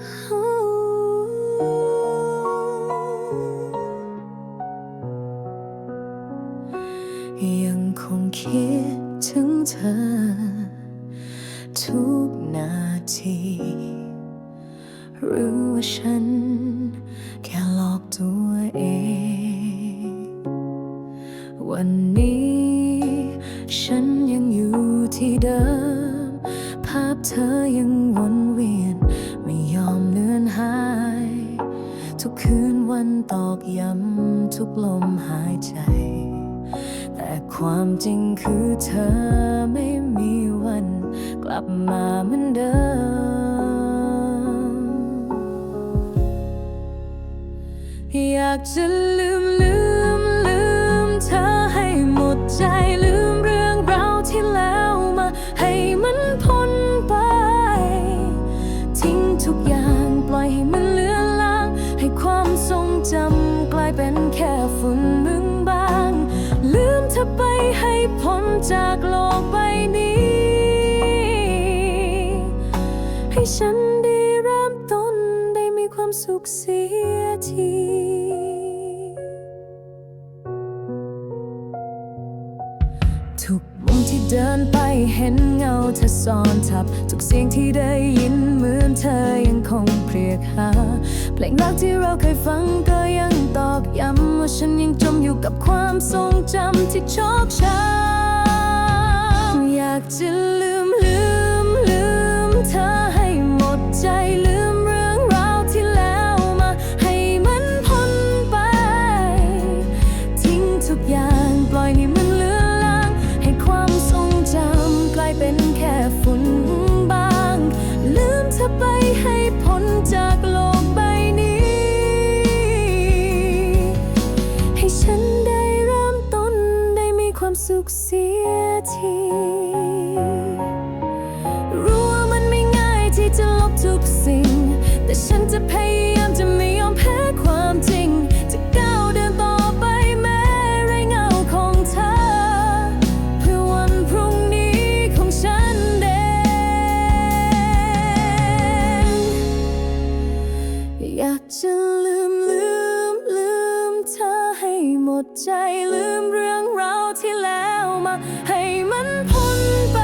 ยังคงคิดถึงเธอ ทุกนาที หรือว่าฉัน แค่หลอกตัวเอง วันนี้ ฉันยังอยู่ที่เดิม ภาพเธอยัง ตอกย้ำทุกลมหายใจ แต่ความจริงคือเธอไม่มีวัน กลับมาเหมือนเดิมอยากจะ จากโลกใบนี้ ให้ฉันได้เริ่มต้นได้มีความสุขเสียทีทุกมุมที่เดินไปเห็นเงาเธอซ่อนทับ ทุกเสียงที่ได้ยินเหมือนเธอยังคงเพรียกหา เพลงรักที่เราเคยฟัง ฉันยังจมอยู่กับความทรงจำที่ชอกช้ำ ความสุขเสียทีรู้ว่ามันไม่ง่ายที่จะลบทุกสิ่ง แต่ฉันจะพยายาม ใจลืมเรื่องราวที่แล้วมาให้มันพ้นไป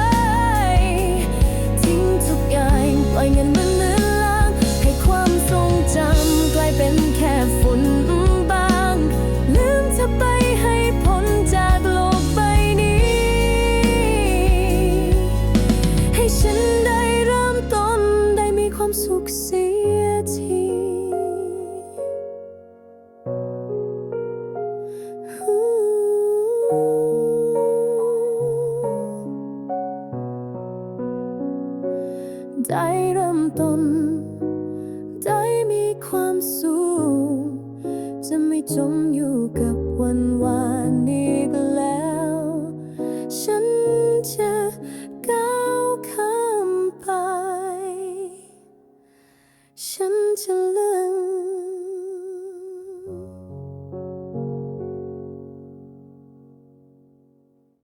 ทิ้งทุกอย่างปล่อยเงินมันเลือนลางให้ความทรงจำกลายเป็นแค่ฝุ่นบาง ลืมเธอไปให้พ้นจากโลกใบนี้ ให้ฉันได้ ได้เริ่มต้นได้มีความสุขจะไม่จมอยู่กับ